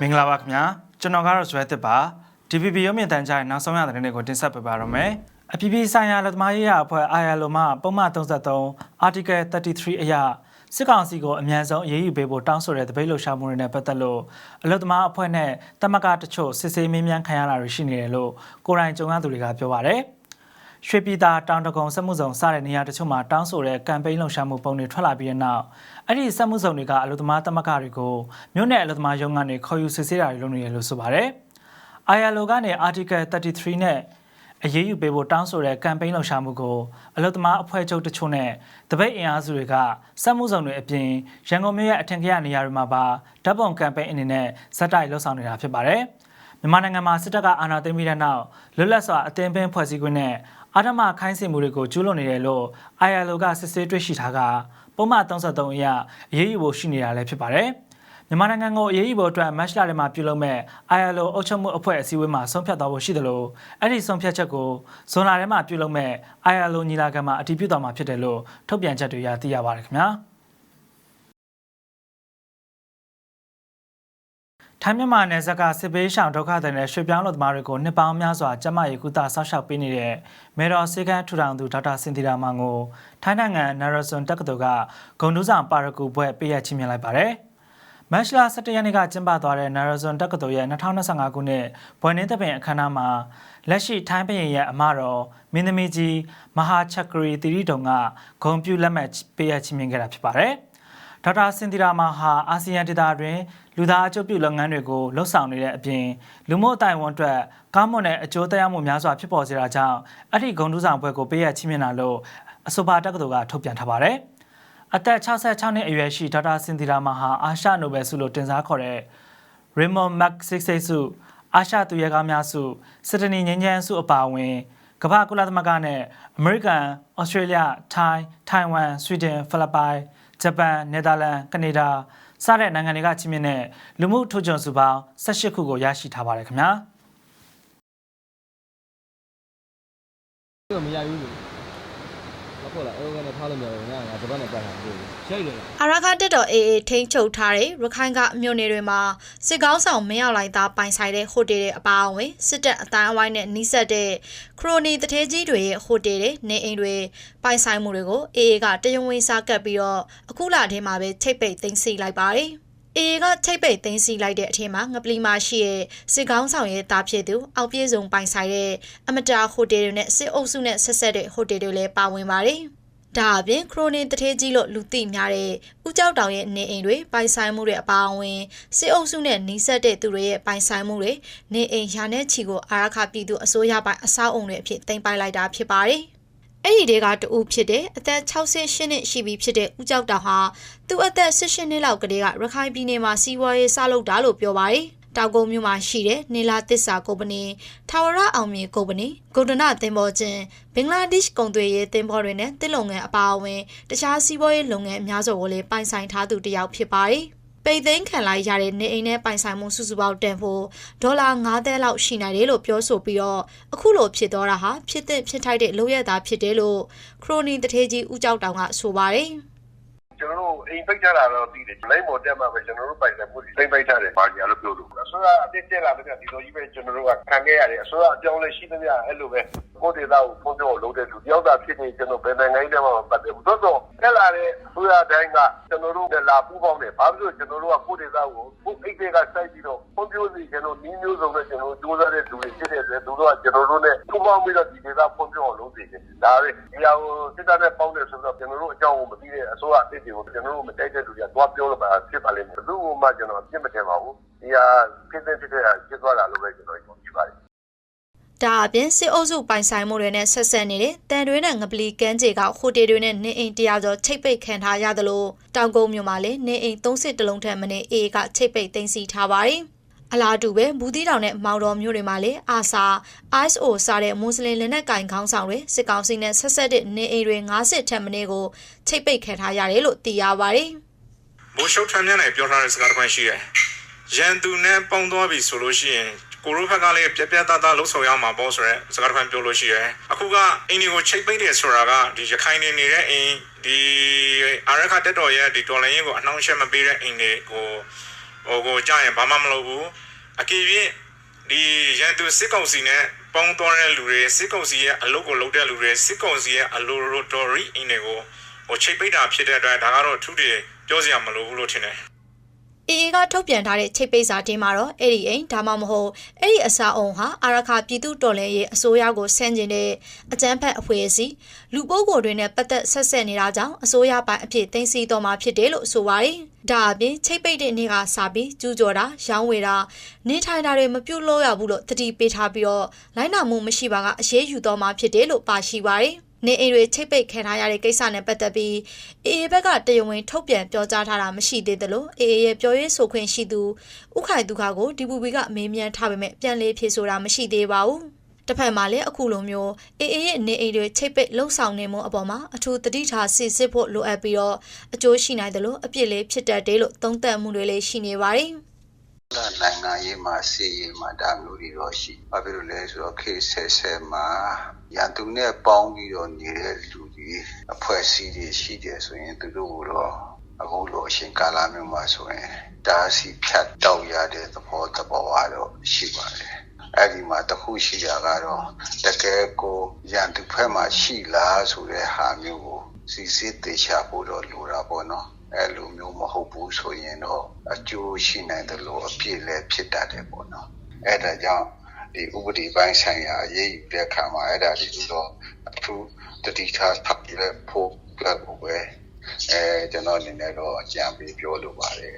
မင်္ဂလာပါခင်ဗျာကျွန်တော်ကတော့ဇွဲတစ်ပါ DPP ရုံးမြင့်တန်ကြားရဲ့နောက်ဆုံးရသတင်းတွေကိုတင်ဆက်ပေးပါရမယ်အပြည်ပြည်ဆိုင်ရာလက်သမားရေးရာအဖွဲ့ ILO မှပုံမှန်33 Article 33အရစစ်ကောင်စီကိုအမြန်ဆုံးအရေးယူပေးဖို့တောင်းဆိုတဲ့တပိတ်လှုပ်ရှားမှုတွေနဲ့ပတ်သက်လို့အလွတ်သမားအဖွဲ့နဲ့တမကတချို့စစ်ဆေးမေးမြန်းခံရတာတွေရှိနေတယ်လို့ကိုရိုင်းကြုံရသူတွေကပြောပါတယ် ရွှေပြည်သာတောင်တကုံစက်မှုဆောင်စတဲ့နေရာတချို့မှာတောင်းဆိုတဲ့ကမ်ပိန်းလှုပ်ရှားမှုပုံတွေထွက်လာပြီးတဲ့နောက်အဲ့ဒီစက်မှုဆောင်တွေကအလုပ်သမားတမကတွေကိုမြို့နယ်အလုပ်သမားရုံးကနေခေါ်ယူစစ်ဆေးတာတွေလုပ်နေတယ်လို့ဆိုပါတယ်။ ILO ကနေ Article 33နဲ့အရေးယူပေးဖို့တောင်းဆိုတဲ့ကမ်ပိန်းလှုပ်ရှားမှုကိုအလုပ်သမားအဖွဲ့ချုပ်တချို့နဲ့တပိတ်အင်အားစုတွေကစက်မှုဆောင်တွေအပြင်ရန်ကုန်မြို့ရဲ့အထင်ကရနေရာတွေမှာပါဓာတ်ပုံကမ်ပိန်းအနေနဲ့ဇက်တိုက်လှုပ်ဆောင်နေတာဖြစ်ပါတယ်။မြန်မာနိုင်ငံမှာစစ်တပ်ကအာဏာသိမ်းပြီးတဲ့နောက်လွတ်လပ်စွာအသင်းပင်းဖွဲ့စည်းခွင့်နဲ့ အာဓမ္မခိုင်းစေမှုတွေကိုကျူးလွန်နေတယ်လို့ ILO ကစစ်ဆေးတွေ့ရှိထားကပုံမှန်33အရအရေးယူဖို့ရှိနေတာလည်းဖြစ်ပါတယ်။မြန်မာနိုင်ငံကိုအရေးယူဖို့အတွက်မတ်လထဲမှာပြုလုပ်မဲ့ ILO အုပ်ချုပ်မှုအဖွဲ့အစည်းအဝေးမှာဆုံးဖြတ်သွားဖို့ရှိတယ်လို့အဲ့ဒီဆုံးဖြတ်ချက်ကိုဇွန်လထဲမှာပြုလုပ်မဲ့ ILO ညီလာခံမှာအတည်ပြုသွားမှာဖြစ်တယ်လို့ထုတ်ပြန်ချက်တွေရသိရပါတယ်ခင်ဗျာ။ ထိုင်းမြန်မာနယ်စပ်ကစစ်ပေးရှောင်ဒုက္ခသည်နဲ့ရွှေပြောင်းလူသမားတွေကိုနှစ်ပေါင်းများစွာကျန်းမာရေးကုသဆောက်ရှောက်ပေးနေတဲ့မေတော်စေကန်းထူထောင်သူဒေါက်တာစင်တီရာမောင်ကိုထိုင်းနိုင်ငံနာရဆွန်တက္ကသိုလ်ကဂုံတူးဆောင်ပါရဂူဘွဲ့ပေးရချင်းမြင်လိုက်ပါတယ်။မတ်လ17ရက်နေ့ကကျင်းပသွားတဲ့နာရဆွန်တက္ကသိုလ်ရဲ့2025ခုနှစ်ဘွယ်နှင်းသပင်အခမ်းအနားမှာလက်ရှိထိုင်းပြည်ရဲ့အမတော်မင်းသမီးကြီးမဟာချက်ဂရီတီရီတုံကဂုံပြူလက်မှတ်ပေးရချင်းမြင်ခဲ့တာဖြစ်ပါတယ်။ ဒေါက်တာစင်တီရာမာဟာအာဆီယံဒေသတွင်လူသားအကျိုးပြုလုပ်ငန်းတွေကိုလှုပ်ဆောင်နေတဲ့အပြင်လူမှုအတိုင်းဝန်အတွက်ကောင်းမွန်တဲ့အကျိုးသက်ရောက်မှုများစွာဖြစ်ပေါ်စေတာကြောင့်အဲ့ဒီဂုဏ်ထူးဆောင်ဘွဲ့ကိုပေးရချီးမြှင့်တာလို့အဆိုပါတက္ကသိုလ်ကထုတ်ပြန်ထားပါတယ်။အသက်66နှစ်အရွယ်ရှိဒေါက်တာစင်တီရာမာဟာအာရှနိုဘယ်ဆုလို့တင်စားခေါ်တဲ့ Raymond Magsaysay ဆုအာရှသူရဲကောင်းများဆုစစ်တနီငင်းချမ်းဆုအပါအဝင်ကမ္ဘာကုလသမဂ္ဂနဲ့အမေရိကန်၊ဩစတြေးလျ၊ထိုင်း၊ထိုင်ဝမ်၊ဆွီဒင်၊ဖိလစ်ပိုင် ဂျပန်၊နယ်သာလန်၊ကနေဒါစတဲ့နိုင်ငံတွေကချီးမြှင့်တဲ့လူမှုထိုးကြုံစုပေါင်း18ခုကိုရရှိထားပါတယ်ခင်ဗျာ ဟုတ်လားအဲ့လိုကနေထားလို့မရဘူးငါငါတပတ်နဲ့ပတ်တာမဟုတ်ဘူးရှိတယ်အာရကတက်တော် AA ထိန်းချုပ်ထားတဲ့ရခိုင်ကမြို့နယ်တွေမှာစစ်ကောင်းဆောင်မင်းအောင်လိုက်သားပိုင်ဆိုင်တဲ့ဟိုတယ်တွေအပါအဝင်စစ်တပ်အတိုင်းအဝိုင်းနဲ့နှိစက်တဲ့ခရိုနီတထဲကြီးတွေရဲ့ဟိုတယ်တွေနေအိမ်တွေပိုင်ဆိုင်မှုတွေကို AA ကတရုံဝင်စားကပ်ပြီးတော့အခုလထဲမှာပဲချိတ်ပိတ်သိမ်းဆီလိုက်ပါတယ်။ AA ကချိတ်ပိတ်သိမ်းဆီးလိုက်တဲ့အထက်မှာငပလီမာရှိရဲ့စစ်ကောင်းဆောင်ရဲ့တာဖြစ်သူအောက်ပြေးစုံပိုင်ဆိုင်တဲ့အမတာဟိုတယ်တွေနဲ့စစ်အုပ်စုနဲ့ဆက်ဆက်တဲ့ဟိုတယ်တွေလည်းပါဝင်ပါတယ်။ဒါအပြင်ခရိုနီတထေးကြီးလို့လူသိများတဲ့ဦးကျောက်တောင်ရဲ့နေအိမ်တွေပိုင်ဆိုင်မှုတွေအပါအဝင်စစ်အုပ်စုနဲ့နှိစက်တဲ့သူတွေရဲ့ပိုင်ဆိုင်မှုတွေနေအိမ်ရာနဲ့ချီကိုအာရခပြည်သူအစိုးရပိုင်အဆောက်အုံတွေအဖြစ်တင်ပိုင်လိုက်တာဖြစ်ပါတယ်။ အဲ့ဒီတဲကတူဖြစ်တဲ့အသက်68နှစ်ရှိပြီဖြစ်တဲ့ဦးကျောက်တောင်ဟာသူ့အသက်18နှစ်လောက်ကလေးကရခိုင်ပြည်နယ်မှာစီးပွားရေးစလုပ်တာလို့ပြောပါတယ်။တောက်ကုန်းမြို့မှာရှိတဲ့နေလာသစ္စာကုမ္ပဏီထာဝရအောင်မြေကုမ္ပဏီဂုဒနာသင်္ဘောချင်းဘင်္ဂလားဒေ့ရှ်ကုန်သွယ်ရေးသင်္ဘောတွေနဲ့တစ်လုံငန်းအပါအဝင်တခြားစီးပွားရေးလုပ်ငန်းအများစုကိုလည်းပိုင်ဆိုင်ထားသူတစ်ယောက်ဖြစ်ပါတယ်။ ပိတ်သိမ်းခံလိုက်ရတဲ့နေအိမ်နဲ့ပိုင်ဆိုင်မှုစုစုပေါင်းတန်ဖိုးဒေါ်လာ9သန်းလောက်ရှိနိုင်တယ်လို့ပြောဆိုပြီးတော့အခုလိုဖြစ်သွားတာဟာဖြစ်တဲ့ဖြစ်ထိုက်တဲ့လုပ်ရတာဖြစ်တယ်လို့ခရိုနီတထေးကြီးဦးကျောက်တောင်ကဆိုပါတယ်။ကျွန်တော်တို့အိမ်ပိတ်ထားတာတော့သိတယ်လိမ့်မော်တက်မှာပဲကျွန်တော်တို့ပိုင်တယ်မှုတွေပိတ်ထားတယ်ပါကြလို့ပြောလို့အစိုးရအစ်တက်လာတဲ့ဒီလိုကြီးပဲကျွန်တော်တို့ကခံခဲ့ရတယ်အစိုးရအပြောင်းလဲရှိသမျှအဲ့လိုပဲ ကိုယ်ဒေတာကိုဖုန်းပြောလုပ်တဲ့လူတယောက်သာဖြစ်နေကျွန်တော်ဘယ်နိုင်ငံကြီးမှမပတ်သက်ဘူးသို့တော့တက်လာတဲ့အစိုးရတိုင်းကကျွန်တော်တို့လာပူးပေါင်းတယ်ဘာလို့ကျွန်တော်တို့ကကိုယ်ဒေတာကိုကိုယ်အိတ်တွေကစိုက်ပြီးတော့ဖုန်းပြောစီကျွန်တော်နီးမျိုးစုံနဲ့ကျွန်တော်တို့စူးစမ်းတဲ့လူတွေဖြစ်တဲ့အတွက်သူတို့ကကျွန်တော်တို့နဲ့ပူးပေါင်းပြီးတော့ဒီဒေတာဖုန်းပြောအောင်လုပ်နေတယ်ဒါပဲဒီဟာကိုစစ်တပ်နဲ့ပေါင်းတယ်ဆိုတော့ကျွန်တော်တို့အကြောင်းကိုမသိတဲ့အစိုးရအစ်တွေကိုကျွန်တော်တို့မတိုက်တဲ့လူတွေကသွားပြောလို့ပါဖြစ်ပါလိမ့်မယ်ဘယ်သူမှကျွန်တော်အပြစ်မတင်ပါဘူးဒီဟာဖြစ်တဲ့ဖြစ်တဲ့ဖြစ်သွားတာလို့ပဲကျွန်တော်ယုံကြည်ပါတယ် ဒါအပြင်စစ်အုပ်စုပိုင်ဆိုင်မှုတွေနဲ့ဆက်ဆက်နေတဲ့တန်တွင်းနဲ့ငပလီကန်းကျေကဟိုတယ်တွေနဲ့နေအိမ်တရားကျော်ချိတ်ပိတ်ခံထားရသလိုတောင်ကုန်းမြို့မှာလည်းနေအိမ်၃စစ်တလုံးထက်မနည်းအေကချိတ်ပိတ်သိမ်းဆီးထားပါတယ်။အလားတူပဲဘူးတီတောင်နဲ့မောင်တော်မြို့တွေမှာလည်းအာဆာ ISO စတဲ့မွတ်စလင်လက်နက်ကင်ခေါင်းဆောင်တွေစစ်ကောင်စီနဲ့ဆက်ဆက်တဲ့နေအိမ်တွေ90ထက်မနည်းကိုချိတ်ပိတ်ခံထားရတယ်လို့သိရပါတယ်။ဘိုးရှုပ်ထမ်းမြတ်နိုင်ပြောထားတဲ့စကားတစ်ခွန်းရှိတယ်။ရန်သူနဲ့ပေါင်းသွားပြီဆိုလို့ရှိရင် ကိုရိုဘက်ကလည်းပြက်ပြက်သားသားလှုပ်ဆောင်ရမှာပေါ့ဆိုတော့စကားတစ်ခွန်းပြောလို့ရှိရဲ။အခုကအိမ်တွေကိုချိတ်ပိတ်တယ်ဆိုတာကဒီရခိုင်နေနေတဲ့အိမ်ဒီအာရခတက်တော်ရဲ့ဒီတော်လိုင်းရင်ကိုအနှောင့်အယှက်မပေးတဲ့အိမ်တွေကိုဟိုကိုကြားရင်ဘာမှမလုပ်ဘူးအကယ်၍ဒီရန်သူစစ်ကောင်စီနဲ့ပေါင်းသွားတဲ့လူတွေစစ်ကောင်စီရဲ့အလုပ်ကိုလုပ်တဲ့လူတွေစစ်ကောင်စီရဲ့အလိုတော်ရီအင်းတွေကိုဟိုချိတ်ပိတ်တာဖြစ်တဲ့အတွက်ဒါကတော့အထူးတွေပြောစရာမလိုဘူးလို့ထင်တယ် AA ကထုတ်ပြန်ထားတဲ့ချိတ်ပိတ်စာတင်းမှာတော့အဲ့ဒီအိမ်ဒါမှမဟုတ်အဲ့ဒီအစာအုံဟာအာရခပြည်သူတော်လှန်ရေးအစိုးရကိုဆန့်ကျင်တဲ့အကြမ်းဖက်အဖွဲ့အစည်းလူပုဂ္ဂိုလ်တွေနဲ့ပတ်သက်ဆက်ဆက်နေတာကြောင့်အစိုးရပိုင်းအဖြစ်သိမ်းဆည်းတော်မှာဖြစ်တယ်လို့ဆိုပါတယ်။ဒါအပြင်ချိတ်ပိတ်တဲ့နေ့ကစပြီးကျူးကျော်တာရောင်းဝယ်တာနေထိုင်တာတွေမပြုတ်လို့ရဘူးလို့တတိပေးထားပြီးတော့လိုင်းနာမှုမရှိပါကအရေးယူတော်မှာဖြစ်တယ်လို့ပါရှိပါတယ်။ နေအိမ်တွေချိတ်ပိတ်ခံထားရတဲ့ကိစ္စနဲ့ပတ်သက်ပြီး AA ဘက်ကတရားဝင်ထုတ်ပြန်ပြောကြားထားတာမရှိသေးသလို AA ရဲ့ပြောရေးဆိုခွင့်ရှိသူဥခိုင်ဒုက္ခကို DPP ကမေးမြန်းထားပေမဲ့ပြန်လည်ဖြေဆိုတာမရှိသေးပါဘူး။တစ်ဖက်မှာလည်းအခုလိုမျိုး AA ရဲ့နေအိမ်တွေချိတ်ပိတ်လှုပ်ဆောင်နေမှုအပေါ်မှာအထူးတတိထားစစ်စစ်ဖို့လိုအပ်ပြီးတော့အကျိုးရှိနိုင်တယ်လို့အပြစ်လေးဖြစ်တတ်တယ်လို့သုံးသပ်မှုတွေလည်းရှိနေပါတယ်။ ဒါနိုင်ငံရေးမှာစီရေးမှာဒါမျိုးတွေတော့ရှိဘာဖြစ်လို့လဲဆိုတော့ခေတ်ဆက်ဆက်မှာရန်သူနဲ့ပေါင်းပြီးတော့နေတဲ့လူတွေအဖွဲ့အစည်းတွေရှိတယ်ဆိုရင်သူတို့ကတော့အခုလိုအချိန်ကာလမျိုးမှာဆိုရင်ဒါစီဖြတ်တောက်ရတဲ့သဘောတဘောကတော့ရှိပါတယ်အဲ့ဒီမှာတစ်ခုရှိတာကတော့တကယ်ကိုရန်သူဖက်မှာရှိလားဆိုတဲ့ဟာမျိုးကိုစီစစ်တေချာဖို့တော့လိုတာပေါ့နော် အဲ့လိုမျိုးမဟုတ်ဘူးဆိုရင်တော့အကျိုးရှိနိုင်တယ်လို့အပြည့်လည်းဖြစ်တတ်တယ်ပေါ့နော်အဲ့ဒါကြောင့်ဒီဥပဒေပိုင်းဆိုင်ရာအရေးယူတဲ့အခါမှာအဲ့ဒါဒီလိုတော့အထူးတတိထားဖတ်ပြဖို့လည်းပဲအဲကျွန်တော်အနေနဲ့တော့ကြံပြီးပြောလိုပါတယ်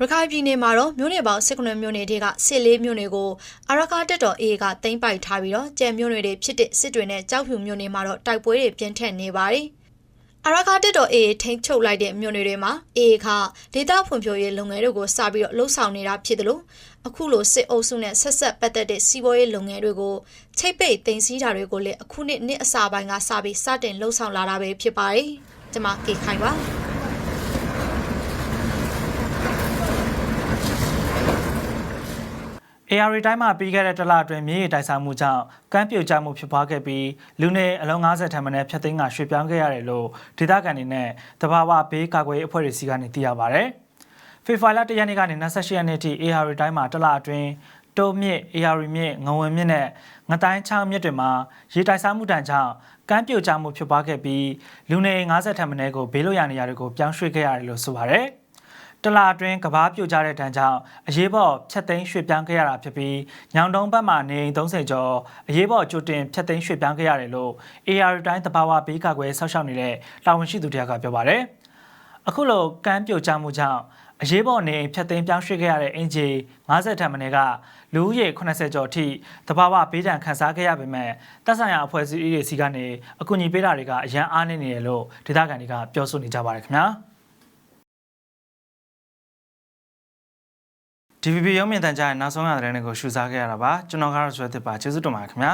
ရခိုင်ပြည်နယ်မှာတော့မြို့နယ်ပေါင်း19မြို့နယ်တွေကစစ်လေးမြို့နယ်ကိုအာရကာတက်တော် AA ကတင်ပိုက်ထားပြီးတော့ကြံမြို့နယ်တွေဖြစ်တဲ့စစ်တွေနဲ့ကြောက်ဖြူမြို့နယ်မှာတော့တိုက်ပွဲတွေပြင်းထန်နေပါတယ်။ အာရကာတက်တော် AA ထိန်းချုပ်လိုက်တဲ့မြို့နယ်တွေမှာ AA ကဒေသဖွံ့ဖြိုးရေးလုပ်ငန်းတွေကိုစပြီးတော့လှုပ်ဆောင်နေတာဖြစ်တယ်လို့အခုလိုစစ်အုပ်စုနဲ့ဆက်ဆက်ပတ်သက်တဲ့စီးပွားရေးလုပ်ငန်းတွေကိုချိတ်ပိတ်တင်စီးတာတွေကိုလည်းအခုနှစ်နှစ်အစပိုင်းကစပြီးစတင်လှုပ်ဆောင်လာတာပဲဖြစ်ပါတယ်။ကျွန်မကေခိုင်ပါ AR တိုင်းမှာပြီးခဲ့တဲ့တစ်လအတွင်းမြေကြီးတိုက်စားမှုကြောင့်ကမ်းပြိုကျမှုဖြစ်ပွားခဲ့ပြီးလူနေအလုံး90ထံမှန်းနဲ့ဖျက်သိမ်းကရွှေ့ပြောင်းခဲ့ရတယ်လို့ဒေသခံတွေနဲ့တဘာဝဘေးကာကွယ်ရေးအဖွဲ့တွေစီကနေသိရပါဗျ။ဖေဖော်ဝါရီလ1ရက်နေ့ကနေ28ရက်နေ့ထိ AR တိုင်းမှာတစ်လအတွင်းတိုးမြစ် AR မြစ်ငဝင်မြစ်နဲ့ငတိုင်းချောင်းမြစ်တွေမှာရေတိုက်စားမှုတန်ကြောင့်ကမ်းပြိုကျမှုဖြစ်ပွားခဲ့ပြီးလူနေ90ထံမှန်းကိုဘေးလွတ်ရာနေရာတွေကိုပြောင်းရွှေ့ခဲ့ရတယ်လို့ဆိုပါဗျ။ တလာအတွင်းကဘာပြိုကျတဲ့တန်းကြောင့်အရေးပေါ်ဖြတ်သိမ်းရွှေ့ပြောင်းခဲ့ရတာဖြစ်ပြီးညောင်တုံးဘက်မှနေအိမ်30ကျော်အရေးပေါ်ကြိုတင်ဖြတ်သိမ်းရွှေ့ပြောင်းခဲ့ရတယ်လို့ AR တိုင်းတဘာဝဘေးကာကွယ်ဆောက်ရှောက်နေတဲ့တာဝန်ရှိသူတယောက်ကပြောပါတယ်။အခုလိုကမ်းပြိုကျမှုကြောင့်အရေးပေါ်နေအိမ်ဖြတ်သိမ်းပြောင်းရွှေ့ခဲ့ရတဲ့အင်ဂျီ50ထံမင်းကလူဦးရေ80ကျော်အထိတဘာဝဘေးဒဏ်ခံစားခဲ့ရပေမဲ့တပ်ဆိုင်ရာအဖွဲ့အစည်းတွေစီကနေအကူအညီပေးတာတွေကအရန်အားနေနေတယ်လို့ဒေသခံတွေကပြောဆိုနေကြပါတယ်ခင်ဗျာ။ DVB ရုံးမြင့်တန်ကြားရဲ့နောက်ဆုံးရတဲ့တဲ့ကိုရှုစားခဲ့ရတာပါကျွန်တော်ကတော့ဆွဲသစ်ပါကျေးဇူးတင်ပါတယ်ခင်ဗျာ